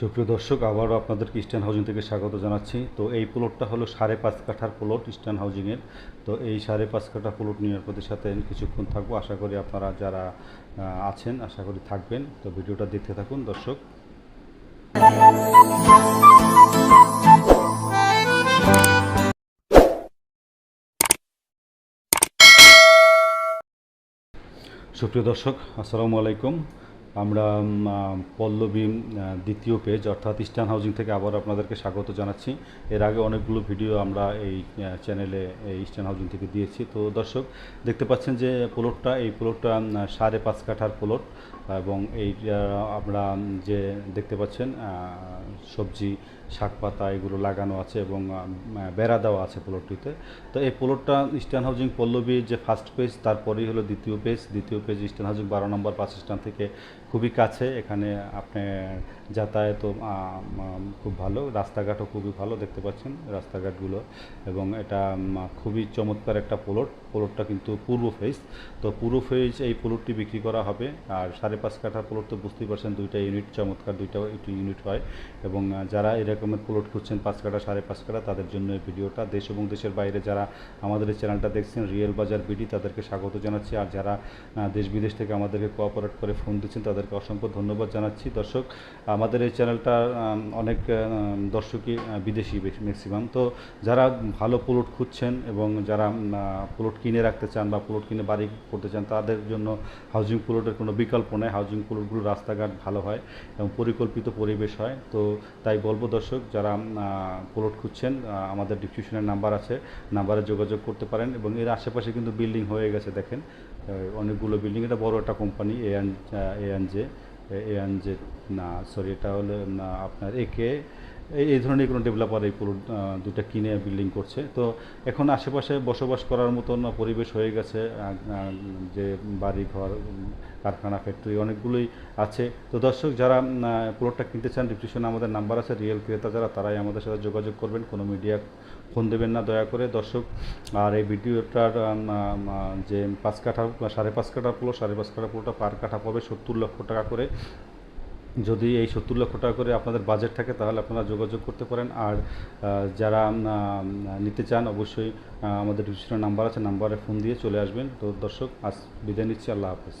সুপ্রিয় দর্শক, আবারও আপনাদের ইস্টার্ন হাউজিং থেকে স্বাগত জানাচ্ছি। তো এই প্লটটা হলো সাড়ে পাঁচ কাঠার প্লট ইস্টার্ন হাউজিংয়ের তো এই সাড়ে পাঁচ কাঠা প্লট নিয়ে আপনাদের সাথে কিছুক্ষণ থাকব। আশা করি আপনারা যারা আছেন, আশা করি থাকবেন। তো ভিডিওটা দেখতে থাকুন দর্শক। সুপ্রিয় দর্শক, আসসালামু আলাইকুম। আমরা পল্লবী দ্বিতীয় পেজ অর্থাৎ ইস্টার্ন হাউজিং থেকে আবার আপনাদেরকে স্বাগত জানাচ্ছি। এর আগে অনেকগুলো ভিডিও আমরা এই চ্যানেলে এই ইস্টার্ন হাউজিং থেকে দিয়েছি। তো দর্শক, দেখতে পাচ্ছেন যে প্লটটা এই প্লটটা সাড়ে পাঁচ কাঠার প্লট এবং এই আমরা যে দেখতে পাচ্ছেন সবজি শাক পাতা এগুলো লাগানো আছে এবং বেড়া দেওয়া আছে প্লটটিতে তো এই প্লটটা ইস্টার্ন হাউজিং পল্লবীর যে ফার্স্ট পেজ তারপরেই হলো দ্বিতীয় পেজ দ্বিতীয় পেজ ইস্টার্ন হাউজিং বারো নম্বর বাস স্ট্যান্ড থেকে খুবই কাছে। এখানে আপনি উম, খুব ভালো। রাস্তাঘাটও খুবই ভালো দেখতে পাচ্ছেন রাস্তাঘাটগুলো। এবং এটা খুবই চমৎকার একটা প্লট। প্লটটা কিন্তু পূর্ব ফেজ তো পূর্ব ফেজ এই প্লটটি বিক্রি করা হবে। আর সাড়ে পাঁচ কাঠা প্লট তো বুঝতেই পারছেন দুইটা ইউনিট চমৎকার দুইটা একটু ইউনিট হয়। এবং যারা এরকমের প্লট খুঁজছেন পাঁচ কাঠা সাড়ে পাঁচ কাঠা তাদের জন্য এই ভিডিওটা দেশ এবং দেশের বাইরে যারা আমাদের এই চ্যানেলটা দেখছেন রিয়েল বাজার বিডি তাদেরকে স্বাগত জানাচ্ছি। আর যারা দেশ বিদেশ থেকে আমাদেরকে কোঅপারেট করে ফোন দিচ্ছেন, তাদেরকে অসংখ্য ধন্যবাদ জানাচ্ছি। দর্শক, আমাদের এই চ্যানেলটা অনেক দর্শকই বিদেশি ম্যাক্সিমাম তো যারা ভালো প্লট খুঁজছেন এবং যারা প্লট কিনে রাখতে চান বা প্লট কিনে বাড়ি করতে চান, তাদের জন্য হাউজিং প্লটের কোনো বিকল্প নেই। হাউজিং প্লটগুলো রাস্তাঘাট ভালো হয় এবং পরিকল্পিত পরিবেশ হয়। তো তাই বলব দর্শক, যারা প্লট খুঁজছেন আমাদের ডিসক্রিপশনের নাম্বার আছে নাম্বারে যোগাযোগ করতে পারেন এবং এর আশেপাশে কিন্তু বিল্ডিং হয়ে গেছে দেখেন। অনেকগুলো বিল্ডিং এটা বড় একটা কোম্পানি এ এন এ এ না সরি এটা হলো আপনার এ এই এই ধরনের কোনো ডেভেলপার এই পুরো দুটো কিনে বিল্ডিং করছে। তো এখন আশেপাশে বসবাস করার মতন পরিবেশ হয়ে গেছে যে বাড়ি ঘর কারখানা ফ্যাক্টরি অনেকগুলোই আছে। তো দর্শক, যারা প্লটটা কিনতে চান ডিসক্রিপশনে আমাদের নাম্বার আছে রিয়েল ক্রেতা যারা, তারাই আমাদের সাথে যোগাযোগ করবেন, কোনো মিডিয়া ফোন দেবেন না, দয়া করে। দর্শক, আর এই ভিডিওটার যে পাঁচ কাঠা, সাড়ে পাঁচ কাঠা প্লট সাড়ে পাঁচ কাঠা প্লটটা পার কাঠা পাবে সত্তর লক্ষ টাকা করে। যদি এই সত্তর লক্ষ টাকা করে আপনাদের বাজেট থাকে, তাহলে আপনারা যোগাযোগ করতে পারেন। আর যারা নিতে চান, অবশ্যই আমাদের রেজিস্ট্রার নাম্বার আছে নাম্বারে ফোন দিয়ে চলে আসবেন। তো দর্শক, আজ বিদায় নিচ্ছি, আল্লাহ হাফেজ।